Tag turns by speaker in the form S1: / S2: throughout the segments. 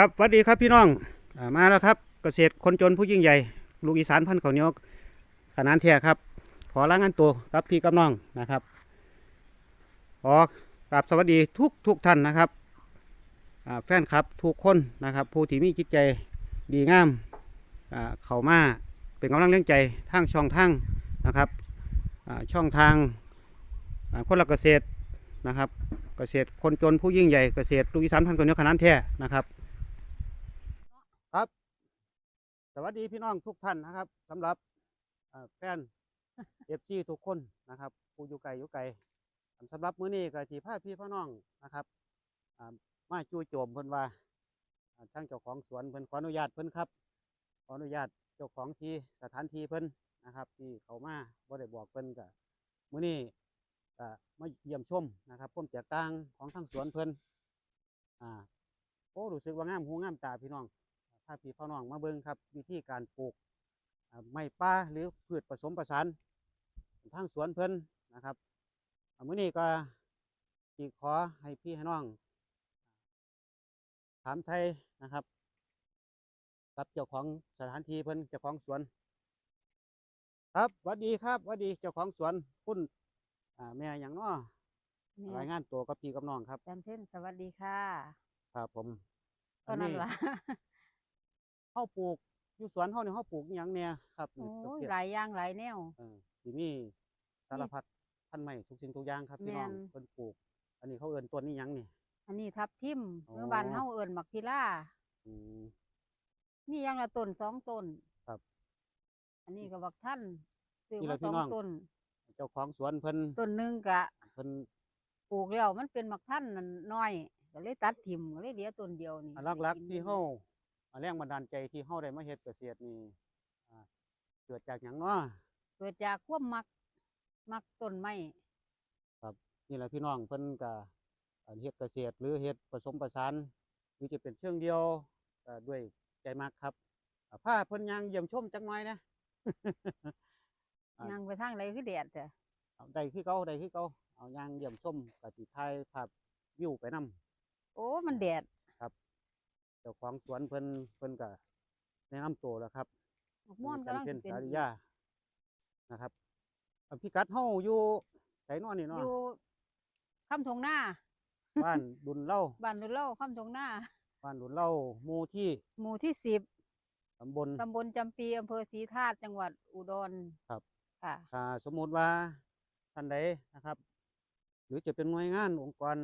S1: ครับสวัสดีครับพี่น้องอามาแล้วครับเกษตรคนจนผู้ยิ่งใหญ่ ลูกอีสานพันธุ์ข้าวเหนียวขนานแท้ครับ ขอลางานตัวครับพี่กับน้องนะครับขอกกราบสวัสดีทุกทุกท่านนะครับแฟนครับทุกคนนะครับ ผู้ที่มีจิตใจดีงามเข้ามาเป็นกำลังเลี้ยงใจทางช่องทางนะครับช่องทางคนละเกษตรนะครับ เกษตรคนจนผู้ยิ่งใหญ่เกษตรลูกอีสานพันธุ์ข้าวเหนียวขนานแท้นะครับ ครับ สวัสดีพี่น้องทุกท่านนะครับสำหรับแฟนเอฟซีทุกคนนะครับผู้อยู่ไกลอยู่ไกลสำหรับมื้อนี้ก็สิพาพี่พี่น้องนะครับมาจู่โจมเพิ่นว่าอ่างเจ้าของสวนเพิ่นขออนุญาตเพิ่นครับขออนุญาตเจ้าของที่สถานที่เพิ่นนะครับ ที่เขามาบ่ได้บอกเพิ่นก็มื้อนี้ก็มาเยี่ยมชมนะครับผมแจกต่างของทางสวนเพิ่นอ่าโอ้รู้สึกว่างามหูงามตาพี่น้อง ถ้าพี่พ่อน้องมาเบิ่งครับวิธีการปลูกอ่าไม้ป่าหรือพืชผสมผสานทางสวนเพิ่นนะครับอ่ามื้อนี้ก็สิขอให้พี่ให้น้อง ถามไทยนะครับกับเจ้าของสถานที่เพิ่นเจ้าของสวน ครับสวัสดีครับสวัสดีเจ้าของสวนคุณอ่าแม่อย่างน้อ
S2: แม่
S1: รายงานตัวกับพี่กับน้องครับ
S2: จันเพ็ญสวัสดีค่ะ
S1: ครับผม
S2: ก็นั่นล่ะ
S1: เฮาปลูกอยู่สวนเฮานี่เฮาปลูกอหยังเนี่ยครับ
S2: โอ้
S1: นี่
S2: ย
S1: ประเภท
S2: หลายอย่างหลายแนว
S1: เออสิมีสารพัดพันธุ์ไม้ทุกสิ่งทุกอย่างครับพี่น้อง
S2: แม่น
S1: เพิ่นปลูก อันนี้เขาเอิ้นต้นนี้ยังนี่
S2: อันนี้ทับทิม
S1: อ๋อ
S2: เมื่อบ้านเฮาเอิ้นมักพิล่า
S1: อืม
S2: มีอย่างละต้นสองต้น
S1: ครับ
S2: อันนี้ก็บักท่านซื้อ
S1: นี่
S2: มา
S1: ล่ะพี่
S2: สอง
S1: น้อง
S2: ต้น
S1: เจ้าของสวนเพิ่น
S2: ต้นหนึงกะ
S1: เพิ่น
S2: ปลูกแล้วมันเป็นมักท่านนั่นน้อยก็เลยตัดทิมก็เลยเหลือต้นเดียวนี่
S1: อันหลัก
S2: ได้
S1: ๆ
S2: น
S1: ที่เฮาอัน แรงบันดาลใจที่เฮาได้มาเฮ็ดเกษตรนี่อ่าเกิดจากหยังเนาะ
S2: เกิดจากความมักมักต้นไม้
S1: นี่แหละพี่น้องเพิ่นก็อ่าเฮ็ดเกษตรหรือเฮ็ดผสมผสานหรือจะเป็นเชิงเดียวก็ด้วยใจมักครับอ่าพาเพิ่นย่างเยี่ยมชมจักหน่อยนะอ่า
S2: ยังไปทางไรคือแดดแต่
S1: เอาได้คือเก่าได้คือเก่าเอาย่างเยี่ยมชมก็สิถ่ายภาพวิวไปนํ
S2: โอ้มันแดด
S1: เจ้าของสวนเพิ่นเพิ่นก็แนะนำตัวแล้วครับ
S2: บักม่อน
S1: จั
S2: กำลัง
S1: เพ็ญ
S2: สิเป็น
S1: สาริยานะครับอ่าพิกัดเฮาอยู่ไสนอนนี่
S2: อ
S1: เนาะ
S2: ยู่คำทงหน้า
S1: บ้านดุนเล่า
S2: บ้านดุเล่าคำทงหน้า
S1: บ้านดุนเล่าหมู่ที่
S2: หมู่ที่สิบ
S1: ตำบล
S2: ตำบลจำปีอำเภอศรีธาตุจังหวัดอุดร
S1: ครับ
S2: ค่ะ
S1: ถ้าสมมุติว่าท่านใดนะครับ หรือจะเป็นหน่วยงานองค์กร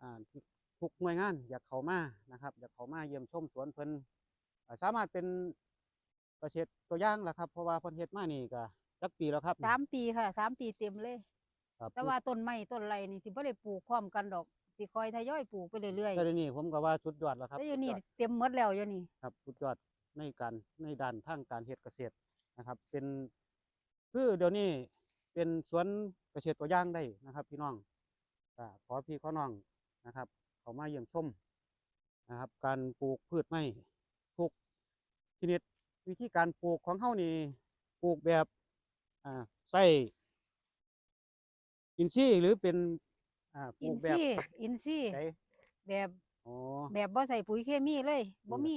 S1: อ่าที่ ทุกหน่วยงานอยากเข้ามานะครับ อยากเข้ามาเยี่ยมชมสวนเพิ่นอ่าสามารถเป็นเกษตรตัวอย่างล่ะครับ เพราะว่าเพิ่นเฮ็ดมานี่ก็จักปีแล้วครับ
S2: สามปีค่ะสามปีเต็มเลย
S1: ครับ
S2: แต่ว่าต้นไม้ต้นไรนี่สิบ่ได้ปลูกพร้อมกันดอกสิคอยทยอยปลูกไปเรื่อย
S1: แต่เดี๋ยวนี้ผมก็ว่าสุดยอดแล้ว
S2: ๆ
S1: ครับ
S2: แล้วอยู่นี่
S1: สุดยอด
S2: เต็มหมดแล้วอยู่นี่
S1: ครับสุดยอดในการในด้านทางการเฮ็ดเกษตรนะครับ เป็นคือเดี๋ยวนี้เป็นสวนเกษตรตัวอย่างได้นะครับ พี่น้องก็ขอพี่ขอน้องนะครับ เขามาเยี่ยมชมนะครับ การปลูกพืชไม้ทุกชนิดวิธีการปลูกของเฮานี่ปลูกแบบอ่าใส่อินทรีย์หรือเป็นอ่าป
S2: อิ
S1: ลู
S2: น
S1: กแบ
S2: ซี
S1: บ
S2: ย์อินซีย์
S1: ไหน
S2: แบบ
S1: อ๋อ
S2: แบบบ่ใส่ปุ๋ยเคมีเลยบ่
S1: นี่
S2: มี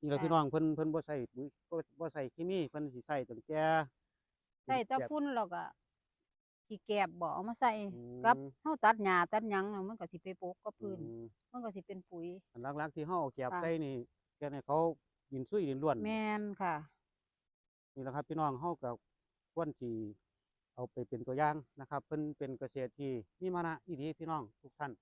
S1: นี่แหละ
S2: ค่ะ
S1: พี่น้องเพิ่นเพิ่นบ่ใส่ปุ๋ยบ่บ่ใส่เคมีเพิ่นสิใส่ตั้งแต่
S2: ใส่แตะ
S1: แบบ
S2: ฝุ่นแล้วก็ ขี้แกบบ่เอามาใส่
S1: อืม
S2: กับเฮาตัดหญ้าตัดหยังน่ะมันก็สิไปปลูกกับพื้น
S1: อืม
S2: มันก็สิเป็นปุ๋ย
S1: อันหลักๆที่เฮาเอาแก็บ
S2: ค่ะ
S1: ใส่นี่แค่ให้เขาดินซุยดินล้วน
S2: แม่นค่ะ
S1: นี่แหละครับพี่น้องเฮาก็ควรสิเอาไปเป็นตัวอย่างนะครับ เพิ่นเป็นเกษตรที่มีมานะอีหลีพี่น้องทุกท่าน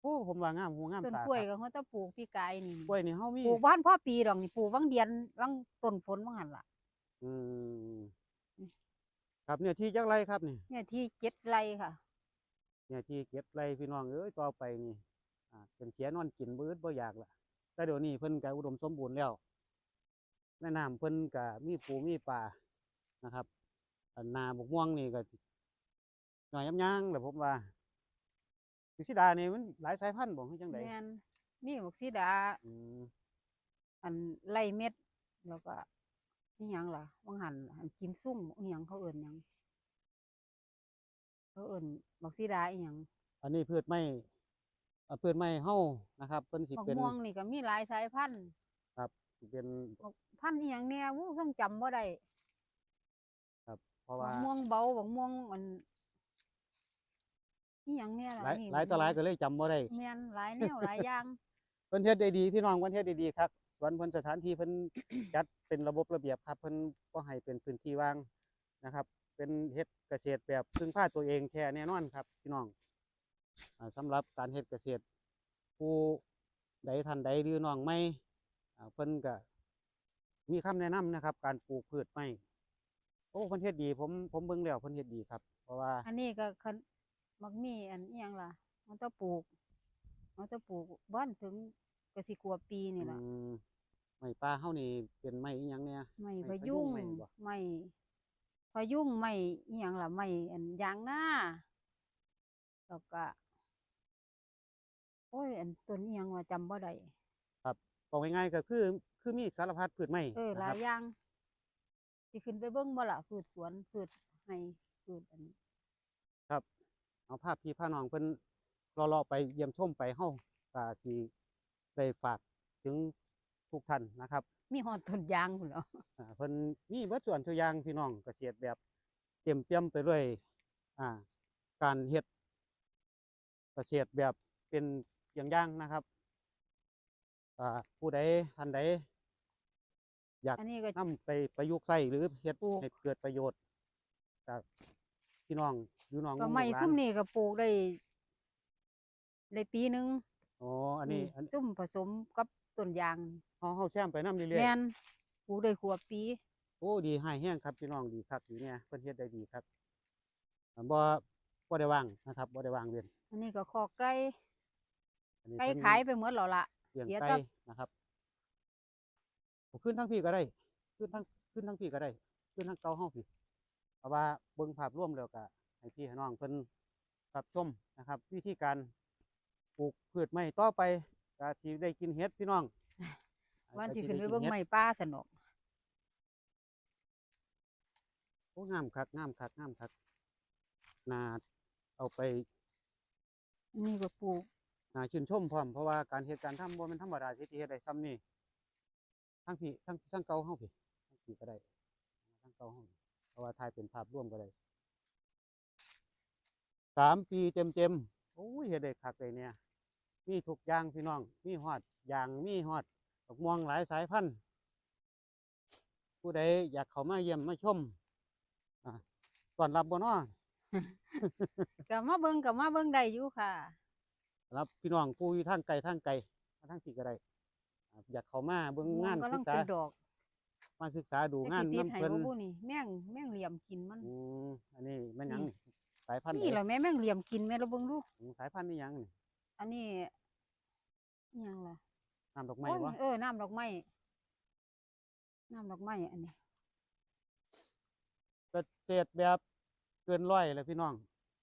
S1: โอ้ผมว่างามหูงาม
S2: ต้น
S1: ตาก
S2: ล้วย
S1: ครับ
S2: ก็เขาจะปลูกปีกายนี่
S1: กล้วยนี่เฮามี
S2: ปลูกบ้านพ่อปีดอกนี่ปลูกวังเดียนวังต้นฝนวังหันล่ะ
S1: อืม
S2: อืม
S1: ครับเนี่ยที่จักไรครับนี่
S2: เนี่ยที่เจ็ดไร่ค่ะ
S1: เนี่ยที่เก็บไรพี่น้องเอ้ยต่อไปนี่อ่าเป็นเสียนอนกินบ่อึดบ่อยากละแต่เดี๋ยวนี้เพิ่นก็อุดมสมบูรณ์แล้วแม่น้ำเพิ่นก็มีปูมีปลานะครับอันนาบกม่วงนี่ก็หน่อยยำยางแหละผมว่าพิสิดานี่มันหลายสายพันธุ์บ่คือจังได
S2: แม่นมีบักซีดา
S1: อืม
S2: อันไล่เม็ดแล้วก็ นี่ยังล่ะวังหันอันกิมซุ่มอีหยังเขาเอิ่นหยังเขาเอิ่นบักซีดาอีหยัง
S1: อันนี้พืชไม้เอ่อพืชไม้เฮานะครับเพิ่นสิ
S2: บัก
S1: เป็น
S2: ม่วงนี่ก็มีหลายสายพันธุ์
S1: สิเป็น
S2: บักพันธุ์อีหยังแน่วู้เพิ่งจำบ่ได้
S1: เพราะ
S2: บั
S1: ว่าก
S2: ม่วงเบาบักม่วงอันอีหยังแน่ล่ะ
S1: หลาย
S2: นี่
S1: หลายต่อหลายก็เลยจำบ่ได้
S2: แม่นหลายแนวหลายอย่าง
S1: เพิ่นเฮ็ดได้ดีพี่น้องเพิ่นเฮ็ดได้ดีครับ สวนเพิ่นสถานที่เพิ่นจัดเป็นระบบระเบียบครับเพิ่นบ่ให้เป็นพื้นที่ว่างนะครับ เป็นเฮ็ดเกษตรแบบพึ่งพาตัวเองแท้แน่นอนครับพี่น้องอ่าสำหรับการเฮ็ดเกษตร ผู้ใดท่านใดหรือน้องใหม่อ่าเพิ่นก็มีคำแนะนำนะครับ การปลูกพืชไม้โอ้เพิ่นเฮ็ดดี ผมผมเบิ่งแล้วเพิ่นเฮ็ดดีครับ เพราะว่า
S2: อันนี้ก็คันมักมีอันอีหยังล่ะ มันต้องปลูก มันต้องปลูกบ้านถึง ก็สิกว่าปีนี่ล่ะ
S1: อืมไม้ป่าเฮานี่เป็นไม้อีหยังเนี่ย
S2: ไม่
S1: ไม้
S2: พะ
S1: พะยุ
S2: ยุ
S1: ง
S2: ง
S1: ไม้บ่
S2: ไม่พะยุงไม่อีหยังล่ะไม่อันยางหน้าแล้วก็โอ้ย อันต้นอีหยังว่าจำบ่ได้
S1: บอกง่ายๆก็คือ คือมีสารพัดพืชไม้
S2: เออห
S1: นะ
S2: ลา
S1: ค
S2: ย
S1: รับ
S2: อย่างสิขึ้นไปเบิ่งบ่ล่ะพืชสวนพืชให้พืชอันนี้
S1: เอาภาพพี่พาน้องเพิ่นรอๆไปเยี่ยมชมไปเฮาก็สิ ได้ฝากถึงทุกท่านนะครับ
S2: มีฮอดต้นยางพุ่นแหล้ว
S1: อ่าเพิ่นมีเบิดส่วนทุกอย่างพี่น้องเกษตรแบบเต็มเปี่ยมไปด้วยอ่า การเฮ็ดเกษตรแบบเป็นอย่างอย่างนะครับอ่าผู้ใดท่านใดอยาก
S2: อันนี้ก็
S1: นำไปประยุกต์ใช้หรือเฮ็ดให้เกิดประโยชน์จากพี่น้องอยู่น้อง
S2: ก็
S1: ลู
S2: ไม้
S1: หลาน
S2: ซุ่มนี่ก็ปลูกได้ได้ปีหนึง
S1: อ๋ออันนี้อัน
S2: ซุ่มผสมกับต้นยาง
S1: เฮาเฮาแซมไปนำเรื่อย
S2: แม่นปลูกได้ขวบปี
S1: ๆโอ้ดีให้แห้งครับพี่น้องดีครับดีเนี่ยเพิ่นเฮ็ดได้ดีครับอ่าบ่บ่ได้ว่างนะครับบ่ได้ว่างเว้น
S2: อันนี้ก็คอกไก่
S1: อันนี้
S2: ไก่
S1: เพิ่น
S2: ขายไปหมดแล้วล่ะ
S1: เลี้ยง
S2: เดี๋ยว
S1: ไก่
S2: จะ
S1: นะครับผมขึ้นทั้งพี่ก็ได้ ขึ้นทั้งขึ้นทั้งพี่ก็ได้ ขึ้นทั้งเก่าเฮาพี่เพราะว่าเบิ่งภาพรวมแล้วก็ให้พี่ให้น้องเพิ่นรับชมนะครับ วิธีการ ปลูกพืชไม้ต่อไปก็สิได้กินเห็ดพี่น้อง
S2: วันที่
S1: ก็
S2: ขึ้นไป
S1: ด้
S2: เบิ่ง
S1: ฮ็ด
S2: ไม้ป่าสนอก
S1: โอ้งามคักงามคักงามคักน่าเอาไป
S2: อันนี้ก็ปลูก
S1: น่าชื่นชมพร้อมเพราะว่าการเฮ็ดการทำบ่แมันธรรมดาสิที่เฮ็ดได้ซ้ำนี่ทั้งพี่ทั้งทั้งเก่าเฮาพี่ทั้งพี่ก็ได้ทั้งเก่าเฮาเพราะว่าถ่ายเป็นภาพร่วมก็ได้สามปีเต็มเต็มๆโอ้ยเฮ็ดได้คักเลยเนี่ย มีทุกอย่างพี่น้อง มีฮอดยางมีฮอดดอกม่วงหลายสายพันธุ์ผู้ใดอยากเข้ามาเยี่ยมมาชมอ่าต้อนรับบ่เนาะ
S2: ก็มาเบิ่งก็มาเบิ่งได้อยู่ค่ะ
S1: รับพี่น้องผู้อยู่ทางไกลทางไกลมาทางพี่ก็ได้อ่าอยากเข้ามาเบิ่ง
S2: ม่ว
S1: งางน
S2: กำลั
S1: ศึ
S2: ง
S1: กษา
S2: เป็นดอก
S1: มาศึกษาดู
S2: แต่
S1: งาน
S2: สิติด
S1: น้ำ
S2: ให้
S1: เพิ่น
S2: บ่บุนี่แม่งแม่งเหลี่ยมกินมัน
S1: อืมอันนี้แม่นหยัง
S2: นี่
S1: นี่สายพันธุ์
S2: นี่
S1: ใด
S2: เหรอแม่แม่งเหลี่ยมกินแม่เราเบิ่งดู
S1: อืมสายพันธุ์นี่หยังนี่
S2: อันนี้ อิหยังล่ะ
S1: น้ำดอกไม้
S2: โอ้ย
S1: บ่
S2: เออน้ำดอกไม้น้ำดอกไม้อันนี้
S1: เกษตรแบบเกินร้อยเลยพี่น้อง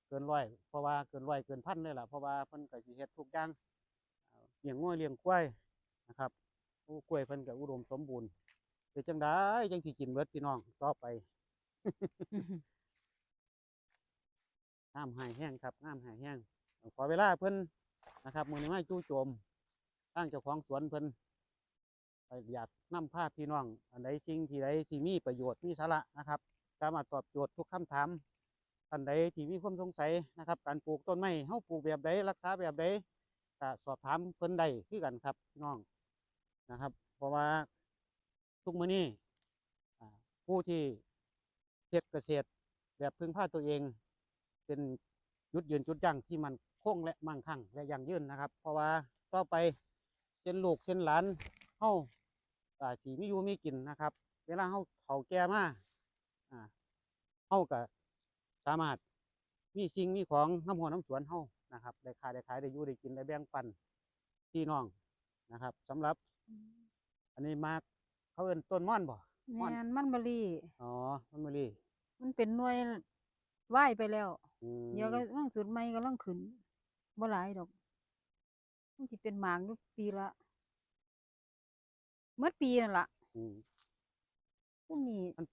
S1: เกินร้อย เพราะว่าเกินร้อยเกินพันเลยล่ะ เพราะว่าเพิ่นก็สิเฮ็ดทุกอย่างอ่าเลี้ยงงัวเลี้ยงควายนะครับโอ้กล้วยเพิ่นก็อุดมสมบูรณ์เป็นจังไดจังสิกินเบิดพี่น้องต่อไป น้ำหายแห้งครับน้ำหายแห้งขอเวลาเพิ่นนะครับมือนี้มาจู่โจม ตั้งเจ้าของสวนเพิ่นอยากนำภาพพี่น้อง อันใดสิ่งที่ใดที่มีประโยชน์มีสาระนะครับ สามารถตอบโจทย์ทุกคำถามท่านใดที่มีความสงสัยนะครับ การปลูกต้นไม้เฮาปลูกแบบใดรักษาแบบใดก็สอบถามเพิ่นได้คือกันครับพี่น้องนะครับ เพราะว่าทุกมื้อนี้อ่ผู้ที่เฮ็ดเกษตรแบบพึ่งพาตัวเอง เป็นจุดยืนจุดยั่งที่มันคงและมั่งคั่งและยั่งยืนนะครับ เพราะว่าต่อไป เช่นลูกเช่นหลานเฮาก็สีมีอยู่มีกินนะครับ เวลาเฮาเฒ่าแก่มาอ่าเฮาก็สามารถมีสิ่งมีของน้ำหัวน้ำสวนเฮานะครับได้ขายได้ขายได้อยู่ได้กินได้แบ่งปันพี่น้องนะครับสำหรับ อันนี้มากเขาเอิ้นต้นม่อนบ่ม่อน
S2: แม่นมันบรี
S1: อ๋อมันมะลิ
S2: มันเป็นหน่วยว่ายไปแล้ว
S1: อืม
S2: เดี๋ยวก็ลังสุดใหม่ก็ลังขึ้นบ่หลายดอก มันสิเป็นหมากอยู่ปีละเมื่อปีนั่นล่ะ
S1: อืม
S2: พวกนี้
S1: มัน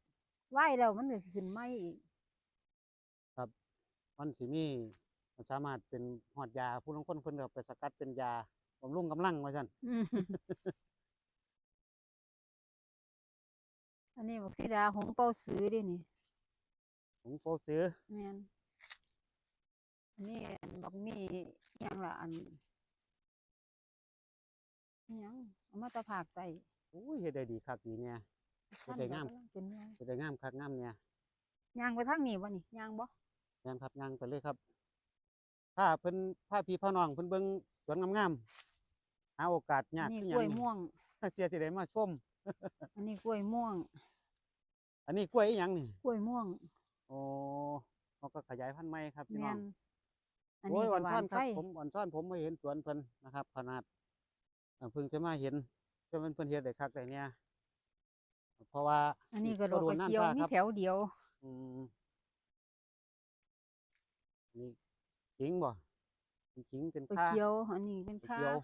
S2: ว่ายแล้วมันก็สิขึ้นใหม่อีก
S1: มันสิมีมันสามารถเป็นหอดยาผู้ลางคนเพิ่นก็ไปสกัดเป็นยาบำรุงกำลังว่าซั่น
S2: อืมอันนี้บักสีดาหงเป้าซื้อเดินี่
S1: ผมโปซื้อ
S2: แม่นอันนี้อันบักมีอิหยังล่ะอันอิห ยังเอามาแตะผากไต
S1: โอ้ยเฮ็ดได้ดีคักดีเนี่ย เฮ็ดได้งาม
S2: กำลัเป็นไง
S1: เฮ็ดได้งามคักงามเนี่ย
S2: ย่างไปทางนี้บ่นี่ย่างบ่
S1: แม่นครับย่างไปเลยครับ ถ้าเพิ่นพาพี่พาน้องเพิ่นเบิ่งสวนงามๆหาโอกาสยา
S2: อั
S1: ก
S2: นนี้
S1: คือกห
S2: ล้วย
S1: ยัง
S2: ม่วง
S1: เสียสิได้มาชม
S2: อันนี้กล้วยม่วง
S1: อันนี้กล้วยอีหยังนี่
S2: กล้วยม่วง
S1: โอ้เขาก็ขยายพันธุ์ใหม่ครับพี่
S2: แม่
S1: น้อง
S2: นอัน
S1: โอ้
S2: นี้
S1: ย
S2: ก็
S1: วัน
S2: หวา
S1: ซ่อนนค
S2: ไฟ
S1: รับผมวันซ่อนผมมาเห็นสวนเพิ่นนะครับ ขนาด เอ่อเพิ่งจะมาเห็นจะเป็นเพิ่นเฮ็ดได้คักได้เนี่ยเพราะว่า
S2: อันนี้ก็ด
S1: บ่
S2: อก
S1: โก
S2: ระเจียว
S1: น้ำ
S2: มี
S1: ซ่าครับ
S2: แถวเดียว
S1: อืมนี่ขิงบ่เป็นขิงเป็น
S2: กระ
S1: ข้า
S2: เจียว อันนี้เป็น
S1: กระ
S2: ค่า
S1: เจียว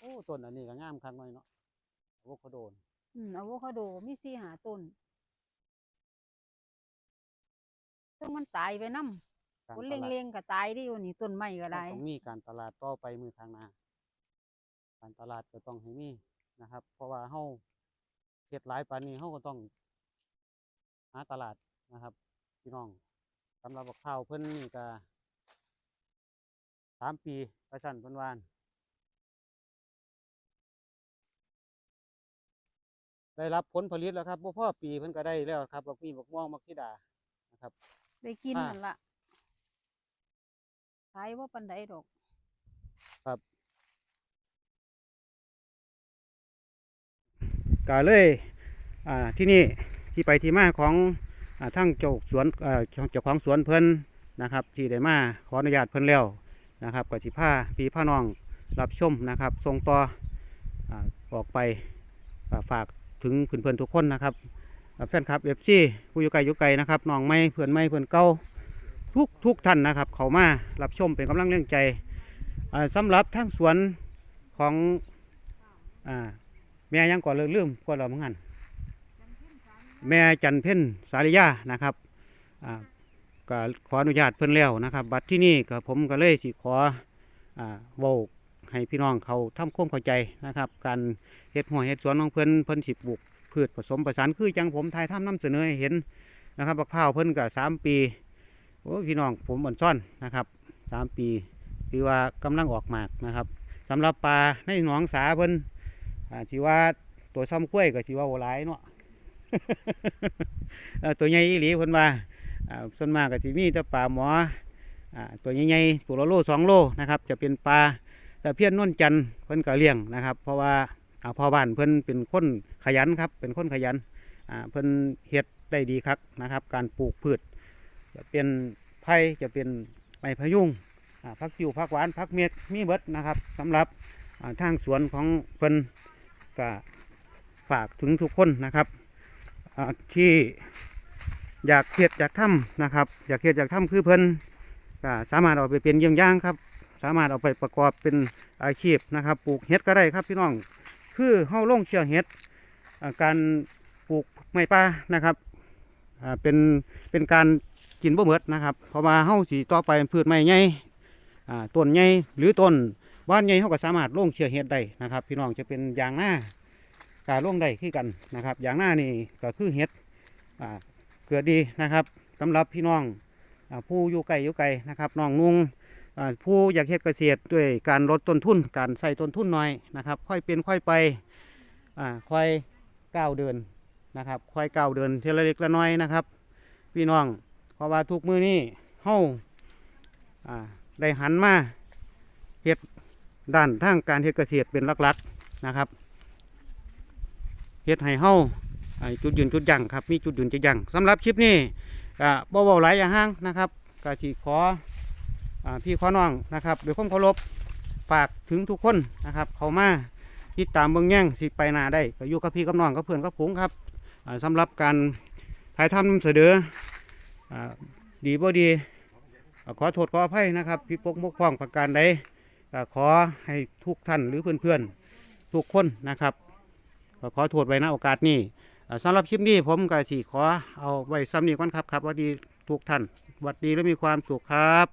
S1: โอ้ต้นอันนี้ก็งามคักหน่อยเนาะอะโวคาโดน
S2: อืมอะโวคาโดมีสี่หาต้นซึ่งมันตายไปนำ
S1: การ
S2: คน
S1: ต
S2: เล็ง
S1: ลาด
S2: เลงๆก็ตายได้อยู่นี่ต้นไม้ก็
S1: ก็
S2: ได้
S1: ต้องมีการตลาดต่อไปมือทางหน้าการตลาดก็ต้องให้มีนะครับ เพราะว่าเฮาเฮ็ดหลายปานนี้เฮาก็ต้องหาตลาดนะครับ พี่น้องสำหรับบักข้าวเพิ่นนี่ก็สามปีประชันเพิ่นวาอั่นได้รับผลผลิตแล้วครับบ่พอปีเพิ่นก็ได้แล้วครับบักมีบักม่วงบักสีดานะครับ
S2: ได้กิน
S1: อ่า
S2: นั่นละขายว่าปันไดดอก
S1: ก็เลยอ่าที่นี่ที่ไปที่มาของอ่าทั้งเจ้าสวนเอ่อเจ้าของสวนเพิ่นนะครับ ที่ได้มาขออนุญาตเพิ่นแล้วนะครับก็สิพาพี่พาน้องรับชมนะครับส่งต่ออ่าออกไปอ่าฝากถึงเพื่อนๆทุกคนนะครับอ่าแฟนคลับเอฟซีผู้อยู่ไกลอยู่ไกลนะครับน้องไม่เพื่อนไม่เพื่อนเก่า ทุกทุกท่านนะครับ เขามารับชมเป็นกำลังเรื่องใจอ่าสำหรับทั้งสวนของแม่ยังก่อนเลยลืมพวกเราเมื่อกันแม่จันเพ็ญสาริยานะครับก็ขออนุญาตเพิ่นแล้วนะครับ บัดที่นี่ก็ผมก็เลยสิขออ่าเว้าให้พี่น้องเขาทำความเข้าใจนะครับ การเฮ็ดหัวเฮ็ดสวนของเพิ่นเพิ่นสิปลูกพืชผสมประสานคือจังผมทายทำน้ำเสนอให้เห็นนะครับบักพร้าวเพิ่นก็สามปี โอ้พี่น้องผมอ่อนซ่อนนะครับสามปีถือว่ากำลังออกหมากนะครับสำหรับปลาในหนองสาเพิ่นอ่าที่ว่าตัวซ้ำกล้วยก็ที่ว่าโหหลายเนาะตัวใหญ่อีหลีเพิ่นว่าส่วนมากก็สิมีแต่ปลาหมอตัวใหญ่ๆตัวละโลสองโลนะครับ จะเป็นปลาแต่เพี้ยนนวลจันเพิ่นก็เลี้ยงนะครับ เพราะว่าอ่าพอบ้านเพิ่นเป็นคนขยันครับ เป็นคนขยันเพิ่นเฮ็ดได้ดีครับนะครับ การปลูกพืช จะเป็นไผ่จะเป็นไม้พะยุงพักจิวพักหวานพักเม็ดมีเบิดนะครับสำหรับทางสวนของเพิ่นก็ฝากถึงทุกคนนะครับที่อยากเขียดอยากทำนะครับ อยากเขียดอยากทำคือเพิ่นก็สามารถเอาไปเป็นเยี่ยงย่างครับ สามารถเอาไปประกอบเป็นอาชีพนะครับ ปลูกเห็ดก็ได้ครับพี่น้องคือเฮาลงเชื่อเห็ดการปลูกไม้ป่านะครับเป็นเป็นการ กินบ่เหมิดนะครับ เพราะว่าเฮาสีต่อไปพืชไม้ใหญ่ต้นใหญ่หรือต้นบ้านใหญ่เขาก็สามารถลงเชื้อเห็ดได้นะครับ พี่น้องจะเป็นยางหน้าการลงได้คือกันนะครับยางหน้านี่ก็คือเห็ดเกิดดีนะครับสำหรับพี่น้องอผู้อยู่ไกลอยู่ไกลนะครับน้องนุ่งอ่าผู้อยากเฮ็ดเกษตรด้วยการลดต้นทุน การใส่ต้นทุนน้อยนะครับ ค่อยเป็นค่อยไปค่อยก้าวเดินนะครับ ค่อยก้าวเดินเทละเล็กละน้อยนะครับ พี่น้อง เพราะว่าทุกมือนี้เฮาอ่าได้หันมาเห็ด้านทางการเฮ็ดเกษตรเป็นลักๆนะครับเฮ็ดให้เฮาจุดยืนจุดยั่งครับ มีจุดยืนจุดยั่งสำหรับคลิปนี้บ่เว้าหลายอย่างห้างนะครับก็สิขออพี่ขอน้องนะครับด้วยความเคารพฝากถึงทุกคนนะครับ เขามาติดตามเบิ่งแย่งสิไปนาได้ก็อยู่กับพี่กับน้องกับเพื่อนกับผงครับอ่าสำหรับการถ่ายทำเสนออ่า ดีบ่ดีขอโทษขออภัยนะครับพี่ปกมกพ้องประการใดขอให้ทุกท่านหรือเพื่อนๆทุกคนนะครับขอโทษไว้นะโอกาสนี้อ่าสำหรับคลิปนี้ผมก็สี่ขอเอาไว้ซ้ำนี้ก่อนครับครับสวัสดีทุกท่านสวัสดีและมีความสุขครับ